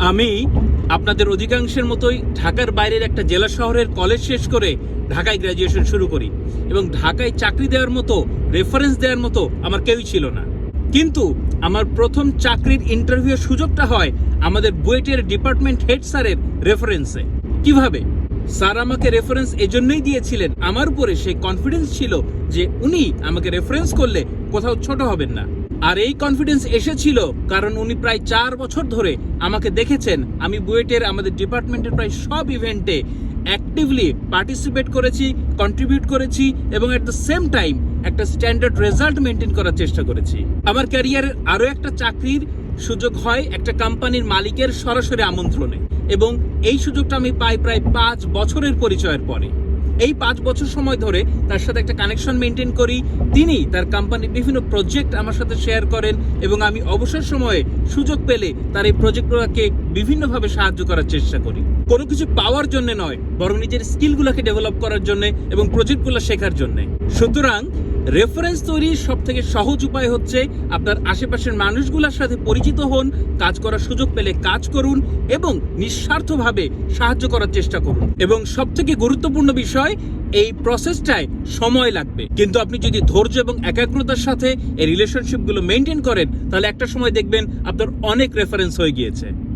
আমি আপনাদের অধিকাংশের মতোই ঢাকার বাইরের একটা জেলা শহরের কলেজ শেষ করে ঢাকায় গ্র্যাজুয়েশন শুরু করি এবং ঢাকায় চাকরি দেওয়ার মতো রেফারেন্স দেওয়ার মতো আমার কেউই ছিল না। কিন্তু আমার প্রথম চাকরির ইন্টারভিউর সুযোগটা হয় আমাদের বুয়েটের ডিপার্টমেন্ট হেড স্যারের রেফারেন্সে কীভাবে? স্যার আমাকে রেফারেন্স এজন্যই দিয়েছিলেন। আমার উপরে সেই কনফিডেন্স ছিল যে উনি আমাকে রেফারেন্স করলে কোথাও ছোট হবেন না। আর এই কনফিডেন্স এসেছিল কারণ উনি প্রায় চার বছর ধরে আমাকে দেখেছেন। আমি বুয়েটের আমাদের ডিপার্টমেন্টের প্রায় সব ইভেন্টে অ্যাক্টিভলি পার্টিসিপেট করেছি কন্ট্রিবিউট করেছি এবং অ্যাট দ্য সেম টাইম একটা স্ট্যান্ডার্ড রেজাল্ট মেনটেন করার চেষ্টা করেছি। আমার ক্যারিয়ারের আরও একটা চাকরির সুযোগ হয় একটা কোম্পানির মালিকের সরাসরি আমন্ত্রণে এবং এই সুযোগটা আমি পাই প্রায় পাঁচ বছরের পরিচয়ের পরে। এই পাঁচ বছর সময় ধরে তার সাথে একটা কানেকশন মেনটেন করি। তিনি তার কোম্পানির বিভিন্ন প্রজেক্ট আমার সাথে শেয়ার করেন এবং আমি অবসর সময়ে সুযোগ পেলে তার এই প্রজেক্টগুলোকে বিভিন্নভাবে সাহায্য করার চেষ্টা করি। কোনো কিছু পাওয়ার জন্য নয়, বরং নিজের স্কিলগুলোকে ডেভেলপ করার জন্য এবং প্রজেক্টগুলো শেখার জন্য। সুতরাং রেফারেন্স তৈরির সব থেকে সহজ উপায় হচ্ছে আপনার আশেপাশের মানুষগুলোর সাথে পরিচিত হন, কাজ করার সুযোগ পেলে কাজ করুন এবং নিঃস্বার্থভাবে সাহায্য করার চেষ্টা করুন। এবং সব থেকে গুরুত্বপূর্ণ বিষয়, এই প্রসেসটায় সময় লাগবে। কিন্তু আপনি যদি ধৈর্য এবং একাগ্রতার সাথে এই রিলেশনশিপগুলো মেনটেন করেন, তাহলে একটা সময় দেখবেন আপনার অনেক রেফারেন্স হয়ে গিয়েছে।